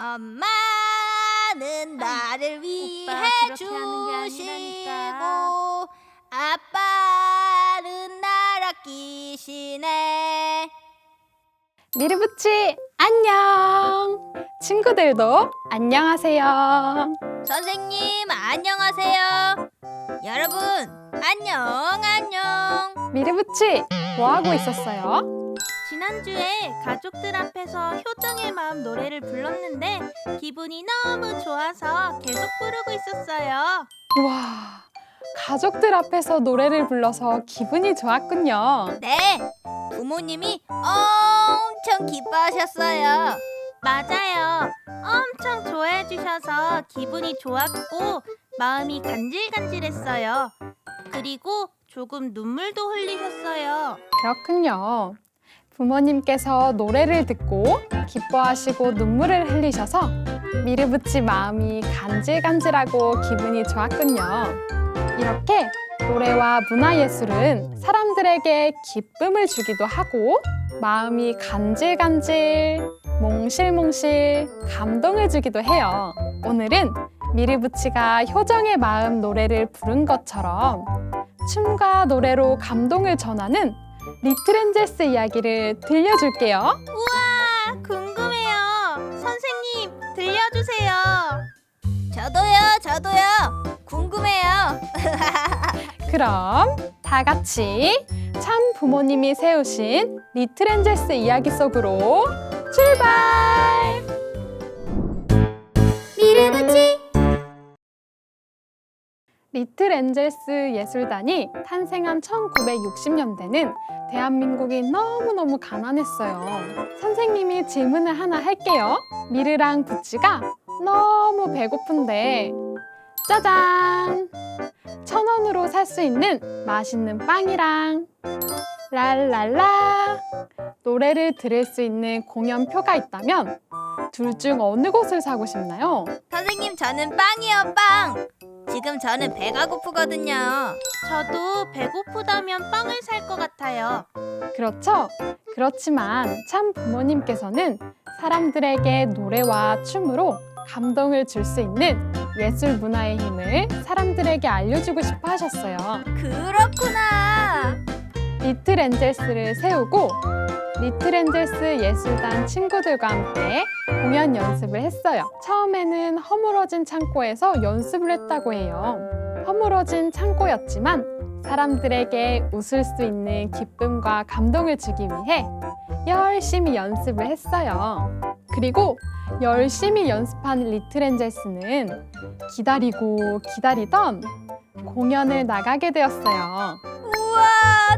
엄마는 나를 위해 그렇게 하는 게 주시고 아니라니까. 아빠는 날 아끼시네. 미르부치 안녕. 친구들도 안녕하세요. 선생님 안녕하세요. 여러분 안녕 안녕. 미르부치 뭐 하고 있었어요? 지난주에 가족들 앞에서 효정의 마음 노래를 불렀는데 기분이 너무 좋아서 계속 부르고 있었어요. 와, 가족들 앞에서 노래를 불러서 기분이 좋았군요. 네 부모님이 엄청 기뻐하셨어요. 맞아요. 엄청 좋아해 주셔서 기분이 좋았고 마음이 간질간질했어요. 그리고 조금 눈물도 흘리셨어요. 그렇군요. 부모님께서 노래를 듣고 기뻐하시고 눈물을 흘리셔서 미르부치 마음이 간질간질하고 기분이 좋았군요. 이렇게 노래와 문화예술은 사람들에게 기쁨을 주기도 하고 마음이 간질간질, 몽실몽실, 감동을 주기도 해요. 오늘은 미르부치가 효정의 마음 노래를 부른 것처럼 춤과 노래로 감동을 전하는 리트렌젤스 이야기를 들려줄게요. 우와, 궁금해요. 선생님, 들려주세요. 저도요 저도요 궁금해요. 그럼 다 같이 참 부모님이 세우신 리트렌젤스 이야기 속으로 출발! 리틀 엔젤스 예술단이 탄생한 1960년대는 대한민국이 너무너무 가난했어요. 선생님이 질문을 하나 할게요. 미르랑 부치가 너무 배고픈데 짜잔! 천 원으로 살 수 있는 맛있는 빵이랑 랄랄라 노래를 들을 수 있는 공연표가 있다면 둘 중 어느 곳을 사고 싶나요? 선생님 저는 빵이요 빵. 지금 저는 배가 고프거든요. 저도 배고프다면 빵을 살 것 같아요. 그렇죠? 그렇지만 참 부모님께서는 사람들에게 노래와 춤으로 감동을 줄 수 있는 예술 문화의 힘을 사람들에게 알려주고 싶어 하셨어요. 그렇구나. 리틀 엔젤스를 세우고 리틀 엔젤스 예술단 친구들과 함께 공연 연습을 했어요. 처음에는 허물어진 창고에서 연습을 했다고 해요. 허물어진 창고였지만 사람들에게 웃을 수 있는 기쁨과 감동을 주기 위해 열심히 연습을 했어요. 그리고 열심히 연습한 리틀 엔젤스는 기다리고 기다리던 공연을 나가게 되었어요. 우와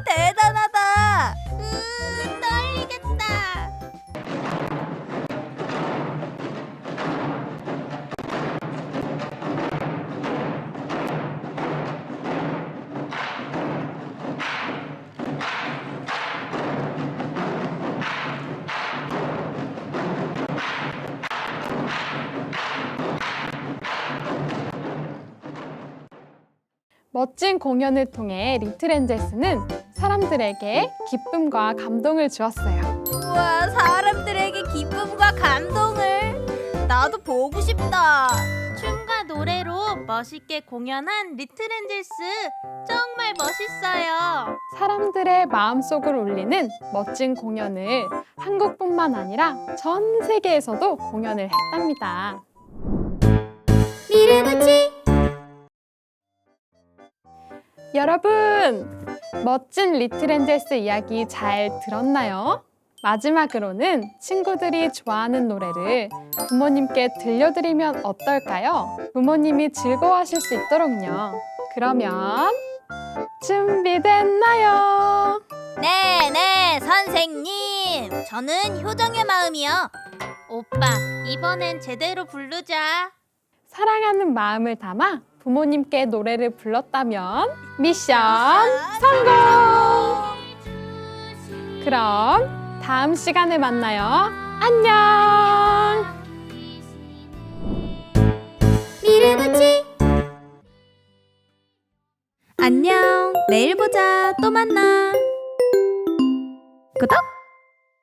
대단하다. 멋진 공연을 통해 리틀 엔젤스는 사람들에게 기쁨과 감동을 주었어요. 우와 사람들에게 기쁨과 감동을 나도 보고 싶다. 춤과 노래로 멋있게 공연한 리트렌젤스 정말 멋있어요. 사람들의 마음속을 울리는 멋진 공연을 한국뿐만 아니라 전 세계에서도 공연을 했답니다. 미르부치 여러분, 멋진 리틀 엔젤스 이야기 잘 들었나요? 마지막으로는 친구들이 좋아하는 노래를 부모님께 들려드리면 어떨까요? 부모님이 즐거워하실 수 있도록요. 그러면 준비됐나요? 네네 선생님 저는 효정의 마음이요. 오빠, 이번엔 제대로 부르자. 사랑하는 마음을 담아 부모님께 노래를 불렀다면 미션 성공! 그럼 다음 시간에 만나요. 안녕! 미르부치 안녕 내일 보자 또 만나 구독